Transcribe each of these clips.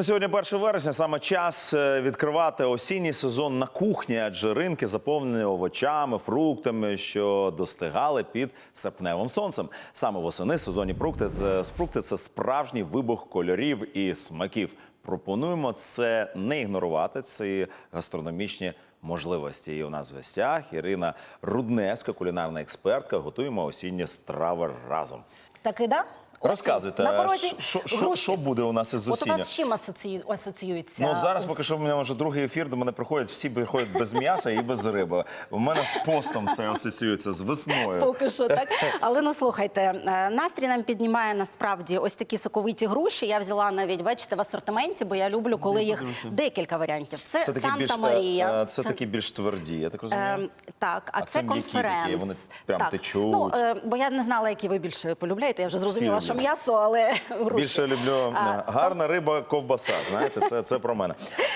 Ну, сьогодні 1 вересня саме час е, відкривати осінній сезон на кухні, адже ринки заповнені овочами, фруктами, що достигали під серпневим сонцем. Саме восени сезонні фрукти фрукти це справжній вибух кольорів і смаків. Пропонуємо це не ігнорувати. Ці гастрономічні можливості. І у нас в гостях Ірина Рудневська, кулінарна експертка. Готуємо осінні страви разом. Таки, да? Розказуйте, На порозі що- що- що буде у нас із От у вас з чим асоці... асоціюється? Ну от зараз поки що в мене вже другий ефір, до мене приходять, всі приходять без м'яса і без риби. У мене з постом все асоціюється з весною. Поки що так. Але ну слухайте, е, настрій нам піднімає насправді ось такі соковиті груші. Я взяла навіть, бачите, в асортименті, бо я люблю, коли їх декілька варіантів. Це, Це Санта е, Марія. е, це такі більш тверді, я так розумію. Е, так, а, А це, конференц. вони прям так. течуть. Ну, бо я не знала, які ви більше полюбляєте. Я вже зрозуміла. Що м'ясо, але груші. Більше люблю е, А, гарна риба, ковбаса. Знаєте, це, це про мене.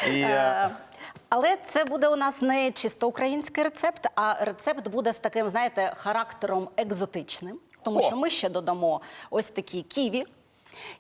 І е, Е, Але це буде у нас не чисто український рецепт, а рецепт буде з таким, знаєте, характером екзотичним. Тому О! що ми ще додамо ось такі ківі.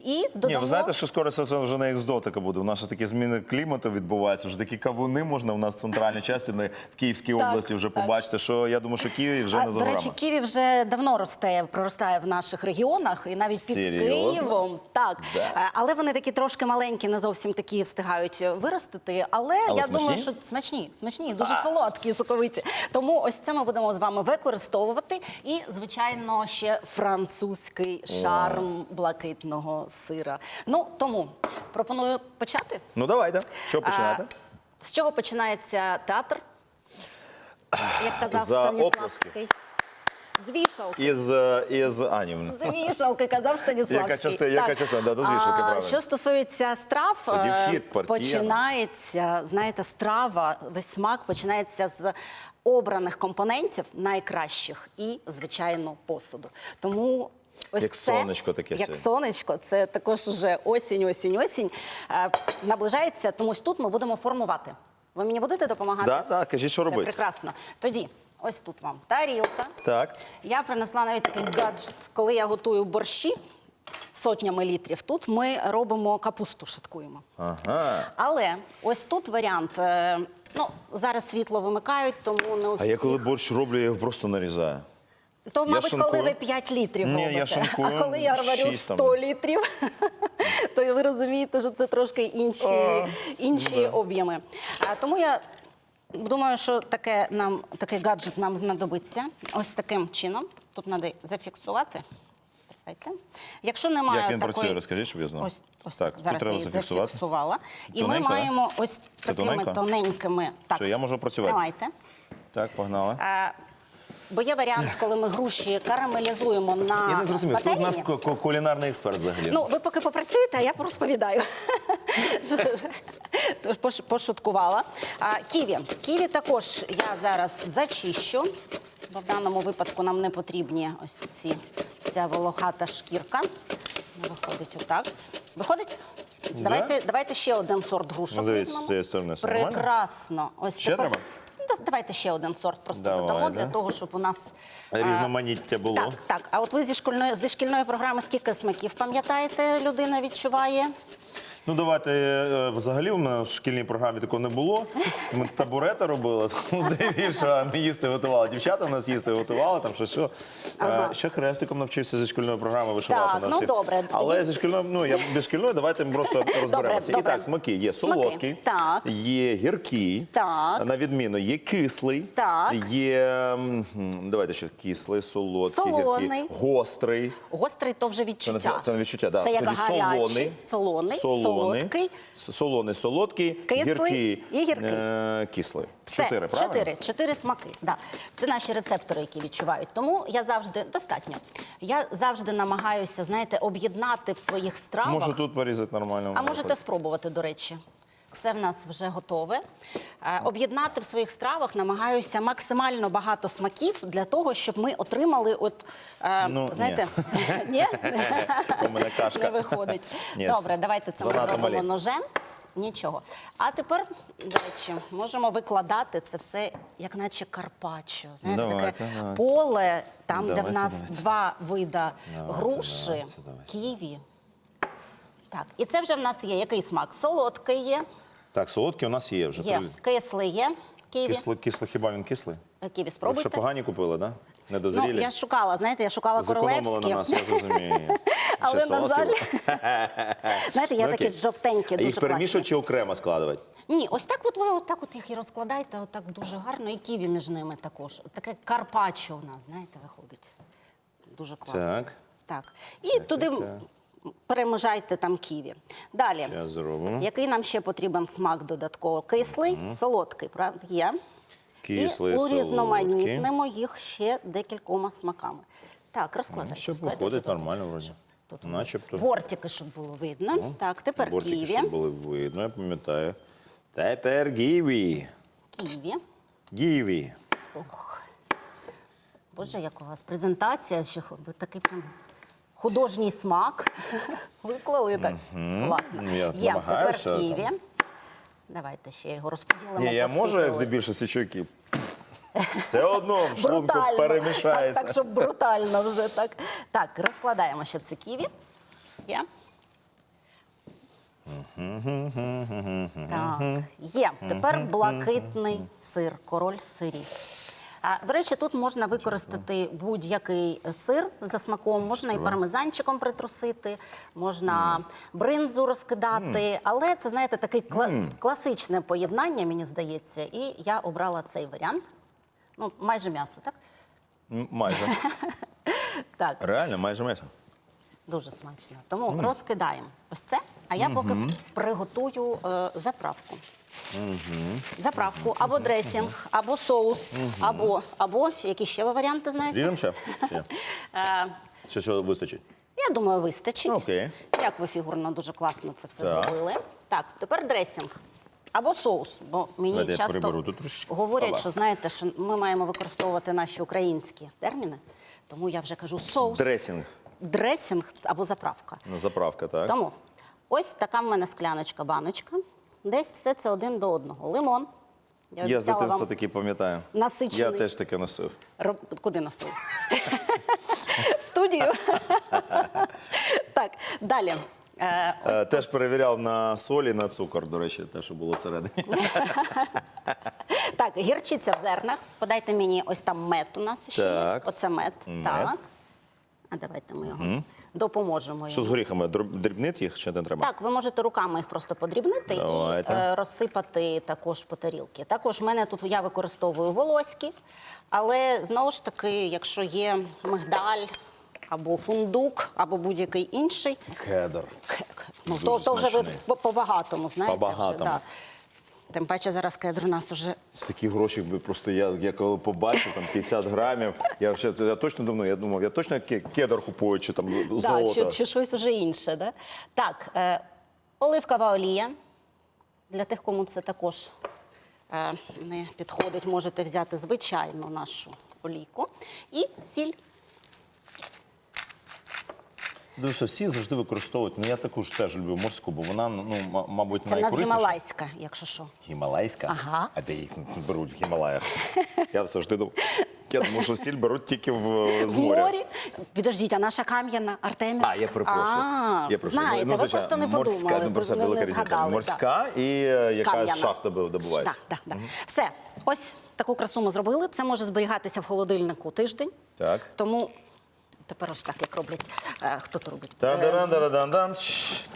І додамо... ні, ви знаєте, що скоро це вже не екзотика буде. У нас ж такі зміни клімату відбуваються. Вже такі кавуни можна в нас в центральній часті на- в Київській Так, області вже так. побачити. Що я думаю, що Київ вже а, не за до речі, ківі вже давно росте, проростає в наших регіонах і навіть під Серйозно? Києвом. Так, Да. Е, але вони такі трошки маленькі, не зовсім такі встигають виростити. Але, Але я смачні? думаю, що смачні, смачні, дуже солодкі, соковиті. Тому ось це ми будемо з вами використовувати. І, звичайно, ще французький шарм блакитного сира. Ну тому пропоную почати. Ну давайте. Що починати? А, з чого починається театр? Як казав За Станіславський. З вішалки. Із, е, із Анів. З вішалки, казав Станіславський. Яка частина- яка частина? Да, до з вішалки, правильно. Що стосується страв, е, починається, знаєте, страва, весь смак починається з обраних компонентів найкращих і, звичайно, посуду. Тому ось Як це, сонечко таке Як сонечко, це також уже осінь, осінь, осінь. Е, наближається, тому ось тут ми будемо формувати. Ви мені будете допомагати? Да, да, кажіть, що Це робити. прекрасно. Тоді, ось тут вам тарілка. Так. Я принесла навіть такий гаджет, коли я готую борщі сотнями літрів. Тут ми робимо капусту, шаткуємо. Ага. Але ось тут варіант. е, Ну, зараз світло вимикають, тому не у А я коли борщ роблю, я його просто нарізаю. То, я мабуть, коли ви 5 літрів Ні, я робите. а коли я варю шість там. 100 літрів, то ви розумієте, що це трошки інші, А, інші об'єми. А, тому я думаю, що таке нам, такий гаджет нам знадобиться. Ось таким чином. Тут треба зафіксувати. Якщо немає Як він такої... працює, розкажіть, щоб я знав. Ось, ось Так, зараз треба я її зафіксувати. зафіксувала. І ми Тоненько, да? маємо ось такими тоненькими. Так, Все, я можу працювати. Тримайте. Так, погнали. Е, Бо є варіант, коли ми груші карамелізуємо на Я не зрозумів, хто з нас пательні. ку- ку- кулінарний експерт взагалі? Ну, ви поки попрацюєте, а я порозповідаю. Тож пош- Пошуткувала. А, Ківі. Ківі також я зараз зачищу, бо в даному випадку нам не потрібні ось ці, ця волохата шкірка. Виходить отак. Виходить? Давайте, давайте ще один сорт грушок Ну, дивіться, візьмемо. з цієї сторони все нормально? Прекрасно. Ось Ще тепер... треба? Давайте ще один сорт просто Давай, додамо да. для того, щоб у нас Різноманіття було. так, так. А от ви зі шкільної зі шкільної програми скільки смаків пам'ятаєте, людина відчуває? Ну давайте е, взагалі у нас в шкільній програмі такого не було. Ми табурети робили, тому здивіше, не їсти готували. Дівчата нас їсти готували, там що що. Ага. Ще хрестиком навчився зі шкільної програми вишивати Так, на ну всіх. добре. Але зі шкільної, ну я без шкільної, давайте ми просто розберемося. І добре. так, смаки є Смаки. солодкий, Так. є гіркий, Так. на відміну, є кислий, Так. є м, давайте ще кислий, солодкий, Солоний. гіркий, гострий. Гострий то вже Це відчуття. не, це не відчуття, да. Це як Тоді гарячий, солоний, солоний, солодкий. солоний, солодкий, Кислий гіркий, і гіркий. Е, кислий. Все, чотири, правильно? чотири, чотири смаки. Да. Це наші рецептори, які відчувають. Тому я завжди достатньо. Я завжди намагаюся, знаєте, об'єднати в своїх стравах. Можу тут порізати нормально. А можете спробувати, до речі. Все в нас вже готове. Е, Об'єднати в своїх стравах намагаюся максимально багато смаків для того, щоб ми отримали, от е, Ну, знаєте, ні? У мене кашка. не виходить. Ні, Добре, давайте це ми ножем. Нічого. А тепер, до речі, можемо викладати це все, як наче карпаччо. Знаєте, Давайте, таке давайте. поле, там, де в нас давайте. два вида Давайте, груші, давайте, давайте. ківі. Так, і це вже в нас є який смак? Солодкий є, Так, солодкий у нас є вже. є кислий є. Ківі. Кисло, кисло, хіба він кислий? Е, Ківі Ви ще погані купили, так? Да? Ну, я шукала, знаєте, я шукала королевські. на нас, я зрозумію. Але, на жаль, знаєте, є Ну, такі жовтенькі, дуже їх перемішувати чи окремо складувати? Ні, ось так от ви отак от їх і розкладаєте, отак дуже гарно, і ківі між ними також. Таке карпаччо у нас, знаєте, виходить. Дуже класно. Так. Так. І туди так, перемежайте там ківі. Далі. Зробимо. Який нам ще потрібен смак додатково? Кислий, солодкий, правда? Є. Кислий, і урізноманітнимо їх ще декількома смаками. Так, розкладайте. Що розкладайте виходить тут. нормально вроді. Тут у нас Начебто. бортики, щоб було видно. так, тепер Бортики, ківі. щоб були видно, я пам'ятаю. Тепер гіві. Ківі. Гіві. Ох. Боже, як у вас презентація, що ви такий прям художній смак. Виклали так. Класно. Ну, я Є, намагаюся, тепер ківі. там. Давайте ще його розподілимо. Ні, я по всій можу, як долі. здебільшого січуки. Все одно в шлунку Брутально. перемішається. Так, так, щоб брутально вже так. Так, розкладаємо ще це ківі. Є. Так, є. Тепер блакитний сир, король сирів. А, до речі, тут можна використати будь-який сир за смаком, можна і пармезанчиком притрусити, можна бринзу розкидати, але це, знаєте, таке кла- класичне поєднання, мені здається, і я обрала цей варіант. Ну, майже м'ясо, так? Майже. Так, Реально, майже м'ясо. дуже смачно. Тому розкидаємо ось це, а я поки приготую е, заправку. Заправку або дресінг, або соус, або, або які ще ви варіанти знаєте? Ріжемо ще? Чи ні? Е, Чи що вистачить? я думаю, вистачить. Окей. Як ви фігурно дуже класно це все Так. зробили. Так, тепер дресінг. Або соус, бо мені Давайте я часто приберу тут трошечки. говорять, що знаєте, що ми маємо використовувати наші українські терміни, тому я вже кажу соус, Дресінг. дресінг або заправка. Ну, заправка, так? Тому ось така в мене скляночка, баночка. Десь все це один до одного. Лимон. Я, Я з дитинства таки пам'ятаю. насичений. Я теж таке носив. Роб... Куди носив? В студію. так, далі. Е, Е, Теж перевіряв на солі, на цукор, до речі, те, що було всередині. так, гірчиця в зернах. Подайте мені ось там мед у нас ще. Так. Оце мед. Мед. Так. А давайте ми його допоможемо. Що з йому. горіхами? Дроб- Дрібнити їх чи не треба? Так, ви можете руками їх просто подрібнити Давайте. і е, розсипати також по тарілки. Також в мене тут я використовую волоські, але знову ж таки, якщо є мигдаль або фундук, або будь-який інший, Кедр. к- к- ну, Дуже то, то вже ви смачний. по- по-багатому, знаєте. По-багатому. Да. Тим паче зараз кедр у нас уже З таких грошей би просто я, я коли побачив там 50 грамів. Я вже я точно давно я думав, я точно ке- кедр купую чи там да, золото. чи, чи щось уже інше. Да? Так, е, оливкова олія. Для тих, кому це також е, не підходить, можете взяти звичайну нашу олійку. І сіль. Дивіться, всі завжди використовують. Ну я таку ж теж люблю морську, бо вона ну мабуть Це в нас гімалайська, якщо що. Гімалайська? Ага. А де їх беруть в Гімалаях? Я завжди думав. Я думав, що сіль беруть тільки в, з В моря. морі. Підождіть, а наша кам'яна Артемівська? А, я перепрошую. А, я перепрошую. знаєте, Ну, ви просто не морська, подумали, ну, просто ви не велика різниця. згадали. Морська і е, яка Кам'яна. з. Так, так, так. Все, ось таку красу ми зробили. Це може зберігатися в холодильнику тиждень. Так. Тому тепер ось так, як роблять. Е, хто то робить? Е, Та-да-дан-да-дан-дан.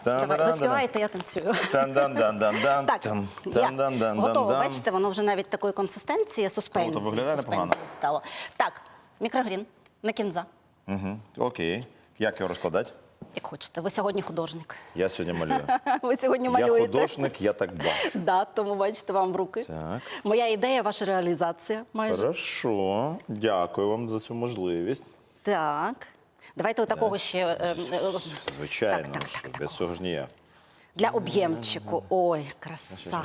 Давай, ви співаєте, я танцюю. Тан-дан-дан-дан-дан. Так, є. Готово. Бачите, воно вже навіть такої консистенції, суспензії, Круто, виглядає суспензії непогано. стало. Так, мікрогрін на кінза. Мгм. Окей. Як його розкладати? Як хочете. Ви сьогодні художник. Я сьогодні малюю. Ви сьогодні Я малюєте. художник, я так бачу. Да, тому бачите вам в руки. Так. Моя ідея, ваша реалізація майже. Хорошо. Дякую вам за цю можливість. Так. Давайте отакого ще е, е, Звичайно, Так, так, що так, без цього ж ніяк. для об'ємчику. Ой, краса.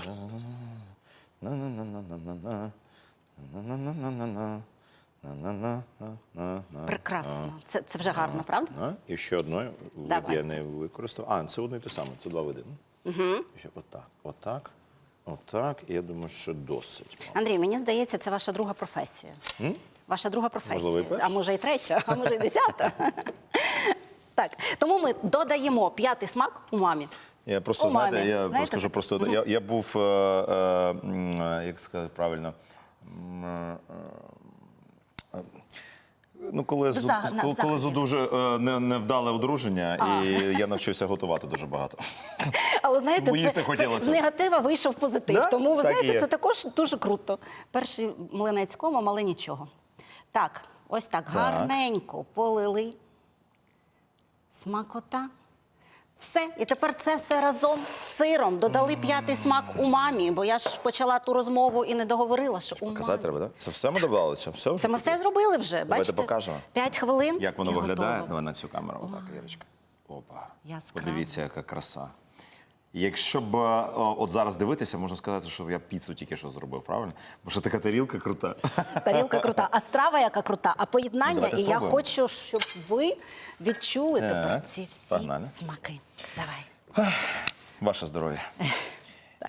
Прекрасно. Це, це вже гарно, правда? А, І ще вид Давай. я не використав. А, це одно і те саме, це два види. Угу. Ще отак, отак, отак. І я думаю, що досить. Андрій, мені здається, це ваша друга професія. Ваша друга професія. Можливо, а може і третя, а може і десята. Так, тому ми додаємо п'ятий смак у мамі. Я просто знаєте, я Знаєте скажу таке? просто, я, я був, е, е, е, як сказати правильно. е, е, Ну, коли, зу- коли, коли дуже не- невдале одруження, і я навчився готувати дуже багато. Але знаєте, це, це з негатива вийшов позитив. Да? Тому ви Так знаєте, це також дуже круто. Перший млинець комом, але нічого. Так, ось так, гарненько полили. Смакота. Все, і тепер це все разом з сиром. Додали п'ятий смак у мамі, бо я ж почала ту розмову і не договорила, що у мамі. Казати треба, так? Це все ми додавалися? Все? Це ми все зробили вже. Бачите? покажемо. П'ять хвилин. Як воно і виглядає? готово. Давай на цю камеру. Отак, Ірочка. Опа. Яскраво. Подивіться, яка краса. Якщо б е, от зараз дивитися, можна сказати, що я піцу тільки що зробив, правильно? Бо що така тарілка крута. Тарілка крута, а страва яка крута, а поєднання. Давайте і я хочу, щоб ви відчули Так, тепер ці всі погнали. смаки. Давай. Ваше здоров'я.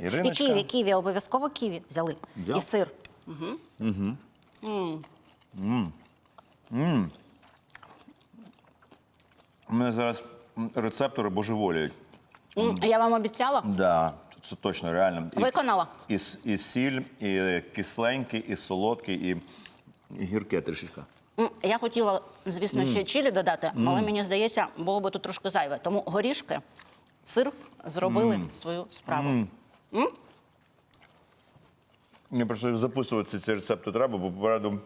І Іриночка. ківі, ківі, обов'язково ківі взяли. Взяв. І сир. У мене зараз м, рецептори божеволіють. М, Я вам обіцяла. Да, це точно реально. І- Виконала. І, с- і сіль, і кисленький, і солодкий, і, і гірке трішечка. М, Я хотіла, звісно, ще чилі додати, але мені здається, було би тут трошки зайве. Тому горішки, сир зробили свою справу. Мені просто записувати ці рецепти треба, бо попереду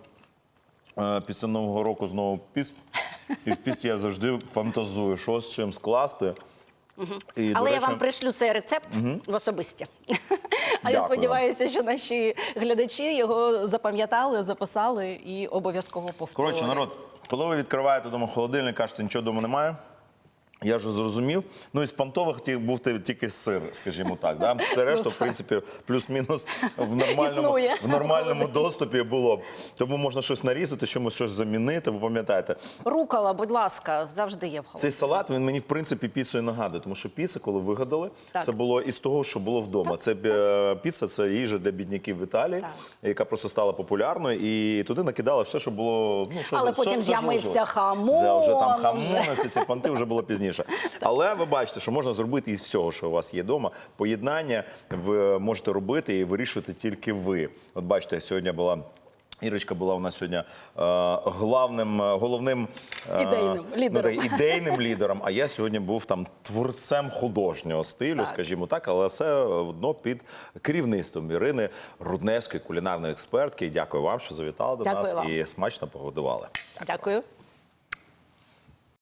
е, після Нового року знову піст. І в пісті я завжди фантазую, що з чим скласти. І, Але Але я вам пришлю цей рецепт в особисті. А я сподіваюся, що наші глядачі його запам'ятали, записали і обов'язково повторять. Коротше, народ, коли ви відкриваєте дома холодильник, кажете, нічого вдома немає. Я вже зрозумів. Ну, із понтових ті- був тільки сир, скажімо так. Да? Все решта, в принципі, плюс-мінус в нормальному, Існує. в нормальному доступі було б. Тому можна щось нарізати, чомусь щось замінити. Ви пам'ятаєте, Рукола, будь ласка, завжди є в холодильнику. цей салат він мені в принципі піцею нагадує, тому що піца, коли вигадали, Так. це було із того, що було вдома. Це е, піца, це їжа для бідняків в Італії, Так. яка просто стала популярною, і туди накидали все, що було. Ну що Але все- потім все, що з'явився можливо. хамон вже там хамон, всі ці понти вже було пізніше. Але ви бачите, що можна зробити із всього, що у вас є вдома. Поєднання ви можете робити і вирішувати тільки ви. От бачите, сьогодні була. Ірочка була у нас сьогодні е, главним, е, головним е, Ідейним лідером. ну, так, ідейним лідером. А я сьогодні був там творцем художнього стилю, Так. скажімо так, але все одно під керівництвом Ірини Рудневської, кулінарної експертки. Дякую вам, що завітали до Дякую нас вам. і смачно погодували. Дякую.